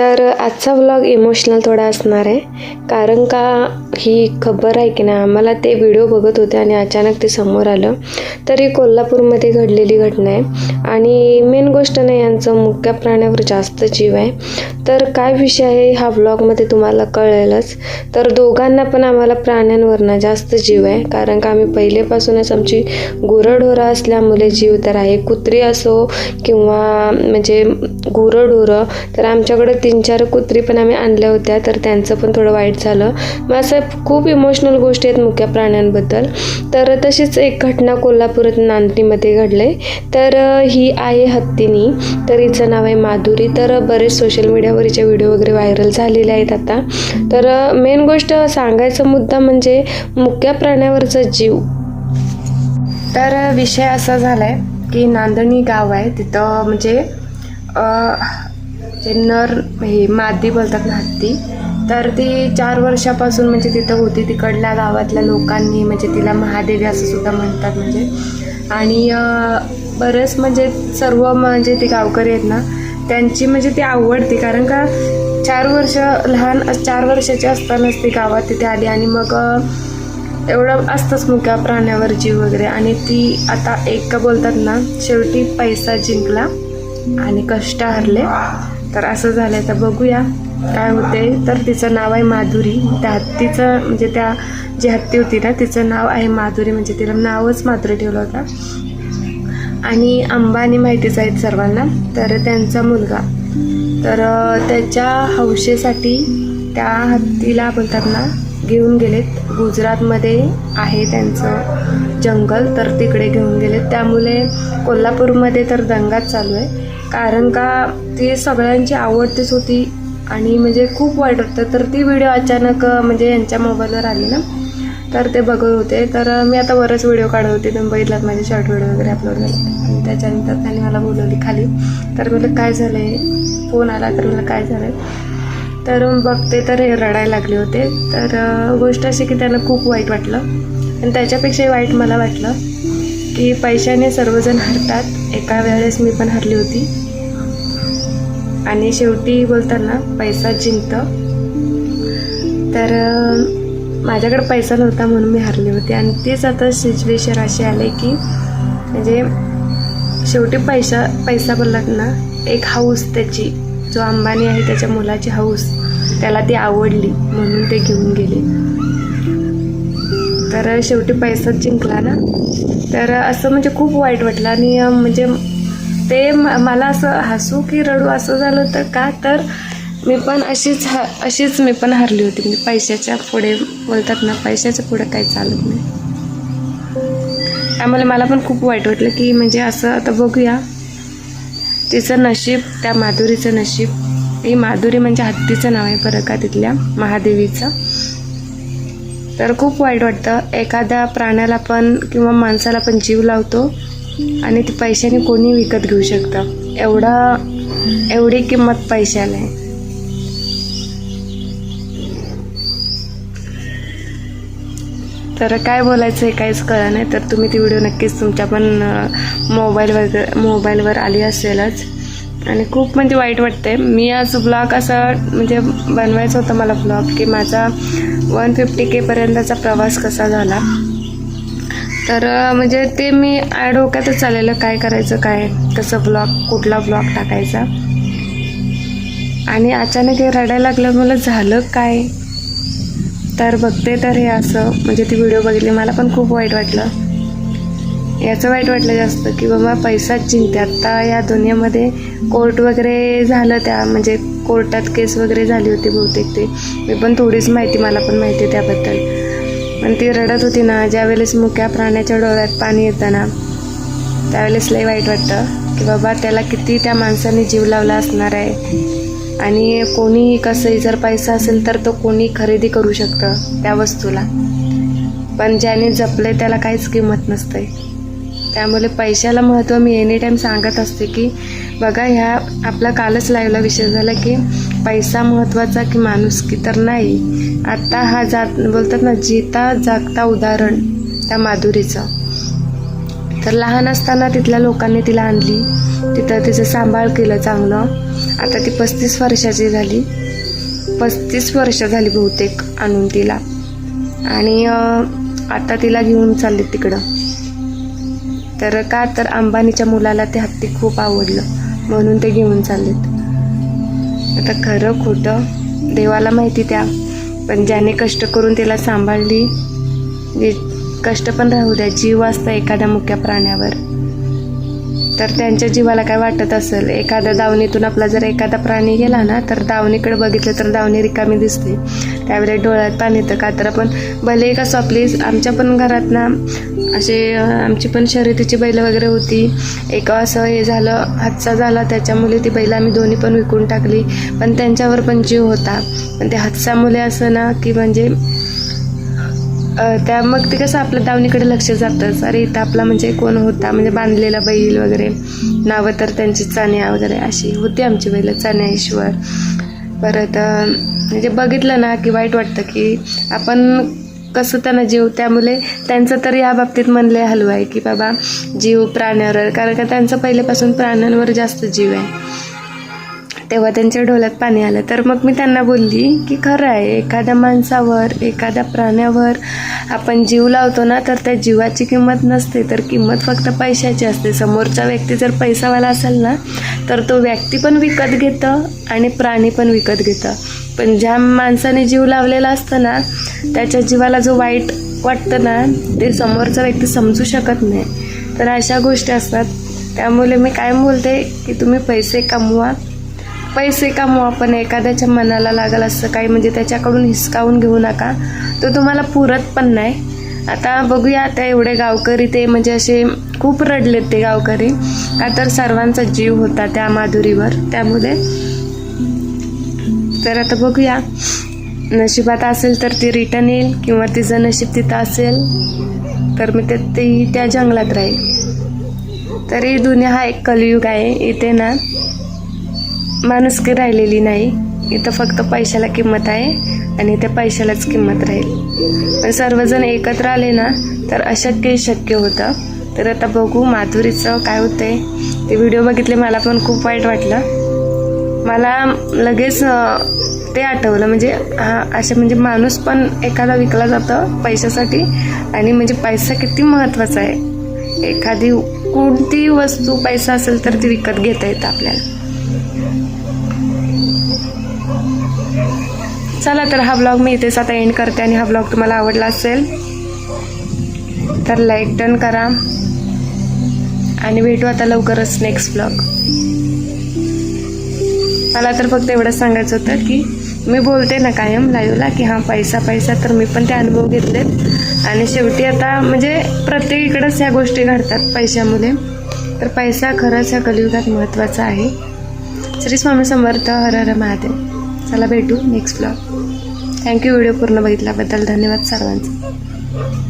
तर आजचा vlog emotional थोडा असणार आहे. कारण का ही खबर आहे की नाही आम्हाला ते व्हिडिओ बघत होते आणि अचानक ते समोर आलं. तर ही कोल्हापूरमध्ये घडलेली घटना आहे. आणि मेन गोष्ट नाही यांचं मुक्या प्राण्यावर जास्त जीव आहे. तर काय विषय आहे हा व्लॉगमध्ये तुम्हाला कळेलच. तर दोघांना पण आम्हाला प्राण्यांवरनं जास्त जीव आहे. कारण का आम्ही पहिलेपासूनच आमची गुरंढोरं असल्यामुळे जीव तर आहे. कुत्री असो किंवा म्हणजे गुरंढोरं तर आमच्याकडं तीन चार कुत्री पण आम्ही आणल्या होत्या तर त्यांचं पण थोडं वाईट झालं. मग असं खूप इमोशनल गोष्टी आहेत मुख्या प्राण्यांबद्दल. तर तशीच एक घटना कोल्हापुरात नांदणीमध्ये घडले. तर ही आहे हत्तीनी तर हिचं नाव आहे माधुरी. तर बरेच सोशल मीडियावर हिचे व्हिडिओ वगैरे व्हायरल झालेले आहेत आता. तर मेन गोष्ट सांगायचा मुद्दा म्हणजे मुक्या प्राण्यावरचा जीव. तर विषय असा झाला आहे की नांदणी गाव आहे. तिथं म्हणजे जे नर हे मादी बोलतात ना हत्ती तर ती चार वर्षापासून म्हणजे तिथं होती तिकडल्या गावातल्या लोकांनी म्हणजे तिला महादेवी असं सुद्धा म्हणतात म्हणजे. आणि बरंच म्हणजे सर्व म्हणजे ते गावकरी आहेत ना त्यांची म्हणजे ती आवडती कारण का चार वर्ष लहान चार वर्षाची असतानाच ती गावात तिथे आली आणि मग एवढं असतंच मुक्या प्राण्यावर जीव वगैरे. आणि ती आता एक का बोलतात ना शेवटी पैसा जिंकला आणि कष्ट हरले. तर असं झालंय. तर बघूया काय होते तर तिचं नाव आहे माधुरी. त्या हत्तीचं म्हणजे त्या जी हत्ती होती ना तिचं नाव आहे माधुरी. म्हणजे तिला नावच माधुरी ठेवलं होतं. आणि अंबानी माहितीच आहेत सर्वांना. तर त्यांचा मुलगा. तर त्याच्या हौशेसाठी त्या हत्तीला बोलतात ना घेऊन गेलेत. गुजरातमध्ये आहे त्यांचं जंगल तर तिकडे घेऊन गेलेत. त्यामुळे कोल्हापूरमध्ये तर दंगाच चालू आहे. कारण का ती सगळ्यांची आवडतीच होती आणि म्हणजे खूप वाईट वाटतं. तर ती व्हिडिओ अचानक म्हणजे यांच्या मोबाईलवर आली ना तर ते बघत होते. तर मी आता बरेच व्हिडिओ काढत होते. तुम्ही बघितलात माझे शॉर्ट व्हिडिओ वगैरे अपलोड झाले. आणि त्याच्यानंतर त्यांनी मला बोलवली खाली. तर मला काय झालं आहे फोन आला तर मला काय झालं आहे तर बघते. तर हे रडायला लागले होते. तर गोष्ट अशी की त्यांना खूप वाईट वाटलं. आणि त्याच्यापेक्षाही वाईट मला वाटलं. की पैशाने सर्वजण हरतात. एका वेळेस मी पण हरली होती. आणि शेवटी बोलताना पैसा जिंकतं. तर माझ्याकडे पैसा नव्हता म्हणून मी हरली होती. आणि तीच आता सिच्युएशन अशी आले की म्हणजे शेवटी पैसा पैसा बोललात ना एक हाऊस त्याची जो अंबानी आहे त्याच्या मुलाची हाऊस त्याला ती आवडली म्हणून ते घेऊन गेले. तर शेवटी पैसाच जिंकला ना. तर असं म्हणजे खूप वाईट वाटलं आणि म्हणजे ते म- मला असं हसू की रडू असं झालं तर का? तर मी पण अशीच ह अशीच मी पण हरली होती. म्हणजे पैशाच्या पुढे बोलतात ना पैशाच्या पुढे काही चालत नाही. त्यामुळे मला पण खूप वाईट वाटलं की म्हणजे असं आता बघूया. तिचं नशीब त्या माधुरीचं नशीब. ही माधुरी म्हणजे हत्तीचं नाव आहे बरं का तिथल्या महादेवीचं. तर खूप वाईट वाटतं. एखाद्या प्राण्याला पण किंवा माणसाला पण जीव लावतो आणि ते पैशाने कोणी विकत घेऊ शकतं. एवढा एवढी किंमत पैशाला आहे तर काय बोलायचं आहे काहीच कळलं नाही. तर तुम्ही ती व्हिडिओ नक्कीच तुमच्या पण मोबाईल वगैरे मोबाईलवर आली असेलच. आणि खूप म्हणजे वाईट वाटते मी आज ब्लॉग असा म्हणजे बनवायचं होतं मला ब्लॉग की माझा वन फिफ्टी केपर्यंतचा प्रवास कसा झाला. तर म्हणजे ते मी आ- डोक्यातच चाललेलं काय करायचं काय कसं ब्लॉग कुठला ब्लॉग टाकायचा. आणि अचानक हे रडायला लागलं मला झालं काय? तर बघते तर हे असं. म्हणजे ती व्हिडिओ बघितली मला पण खूप वाईट वाटलं. याचं वाईट वाटलं जास्त की बाबा पैसाच जिंकते. आत्ता या दुनियामध्ये कोर्ट वगैरे झालं त्या म्हणजे कोर्टात केस वगैरे झाली होती बहुतेक ते. मी पण थोडीच माहिती मला पण माहिती आहे त्याबद्दल. पण ती रडत होती ना ज्यावेळेस मुक्या प्राण्याच्या डोळ्यात पाणी येतं ना त्यावेळेस लई वाईट वाटतं की बाबा त्याला किती त्या माणसाने जीव लावला असणार आहे. आणि कोणीही कसंही जर पैसा असेल तर तो कोणी खरेदी करू शकतं त्या वस्तूला. पण ज्याने जपले त्याला काहीच किंमत नसते त्यामुळे पैशाला महत्त्व मी एनी टाईम सांगत असते की बघा ह्या आपला कालच लाईव्हला विषय झाला की पैसा महत्त्वाचा की माणूस की तर नाही. आत्ता हा जात बोलतात ना जिता जागता उदाहरण त्या माधुरीचं. तर लहान असताना तिथल्या लोकांनी तिला आणली. तिथं तिचं सांभाळ केलं चांगलं. आता ती पस्तीस वर्षाची झाली. पस्तीस वर्ष झाली बहुतेक आणून तिला. आणि आता तिला घेऊन चालले तिकडं. तर का तर अंबानीच्या मुलाला ते हत्ती खूप आवडलं. म्हणून ते घेऊन चाललेत. आता खरं खोटं देवाला माहिती त्या पण ज्याने कष्ट करून तिला सांभाळली कष्ट पण राहू द्या जीव असतं एखाद्या मुक्या प्राण्यावर. तर त्यांच्या जीवाला काय वाटत असेल? एखाद्या दावणीतून आपला जर एखादा प्राणी गेला ना तर दावणीकडे बघितलं तर दावणी रिकामी दिसते. त्यावेळेला डोळ्यात पाणी येतं का? तर आपण भले कसं आपली आमच्या पण घरात ना असे आमची पण शर्यतीची बैल वगैरे होती. एक असं हे झालं हातचा झाला त्याच्यामुळे ती बैल आम्ही दोन्ही पण विकून टाकली. पण त्यांच्यावर पण जीव होता. पण ते हातसामुळे असं ना की म्हणजे त्या मग ते कसं आपलं दावणीकडे लक्ष जातंच. अरे इथं आपला म्हणजे कोण होता? म्हणजे बांधलेला बैल वगैरे. नावं तर त्यांची चण्या वगैरे अशी होती आमची बैल चान्याईश्वर. परत म्हणजे बघितलं ना की वाईट वाटतं की आपण कसं त्यांना जीव त्यामुळे त्यांचं तर या बाबतीत म्हणले हलवा आहे की बाबा जीव प्राण्यावर कारण का त्यांचं पहिल्यापासून प्राण्यांवर जास्त जीव आहे. तेव्हा त्यांच्या डोळ्यात पाणी आलं. तर मग मी त्यांना बोलली की खरं आहे एखाद्या माणसावर एखाद्या प्राण्यावर आपण जीव लावतो ना तर त्या जीवाची किंमत नसते तर किंमत फक्त पैशाची असते. समोरचा व्यक्ती जर पैसावाला असेल ना तर तो व्यक्ती पण विकत घेतं आणि प्राणी पण विकत घेतं. पण ज्या माणसाने जीव लावलेला असतं ना त्याच्या जीवाला जो वाईट वाटतं ना ते समोरचा व्यक्ती समजू शकत नाही. तर अशा गोष्टी असतात. त्यामुळे मी काय बोलते की तुम्ही पैसे कमवा. पैसे कमवा आपण एखाद्याच्या मनाला लागेल असं काही म्हणजे त्याच्याकडून हिसकावून घेऊ नका. तो तुम्हाला पुरत पण नाही. आता बघूया आता एवढे गावकरी ते म्हणजे असे खूप रडलेत ते गावकरी. का तर सर्वांचा जीव होता त्या माधुरीवर त्यामुळे. तर आता बघूया. नशिबात असेल तर ती रिटर्न येईल किंवा तिचं नशीब तिथं असेल. तर मी ते ती त्या जंगलात राहील. तरी दुनिया हा एक कलियुग आहे इथे ना. माणुसकी राहिलेली नाही. इथं फक्त पैशाला किंमत आहे आणि त्या पैशालाच किंमत राहील. पण सर्वजण एकत्र आले ना तर अशक्य शक्य होतं. तर आता बघू माधुरीचं काय होतंय. ते व्हिडिओ बघितले मला पण खूप वाईट वाटलं. मला लगेच ते आठवलं. म्हणजे हा असे म्हणजे माणूस पण एखादा विकला जातं पैशासाठी आणि म्हणजे पैसा किती महत्त्वाचा आहे. एखादी कोणती वस्तू पैसा असेल तर ती विकत घेता येतं आपल्याला. चला तर हा ब्लॉग मी इथेच आता एंड करते आणि हा ब्लॉग तुम्हाला आवडला असेल तर लाईक डन करा. आणि भेटू आता लवकरच नेक्स्ट ब्लॉग मला तर फक्त एवढंच सांगायचं होतं की मी बोलते ना कायम लाईव्हला की हां पैसा पैसा तर मी पण ते अनुभव घेतलेत. आणि शेवटी आता म्हणजे प्रत्येकीकडंच ह्या गोष्टी घडतात पैशामुळे. तर पैसा खरंच ह्या कलियुगात महत्त्वाचा आहे. श्री स्वामी समर्थ हर हर महादेव. चला भेटू नेक्स्ट ब्लॉग थँक्यू व्हिडिओ पूर्ण बघितल्याबद्दल. धन्यवाद सर्वांचे.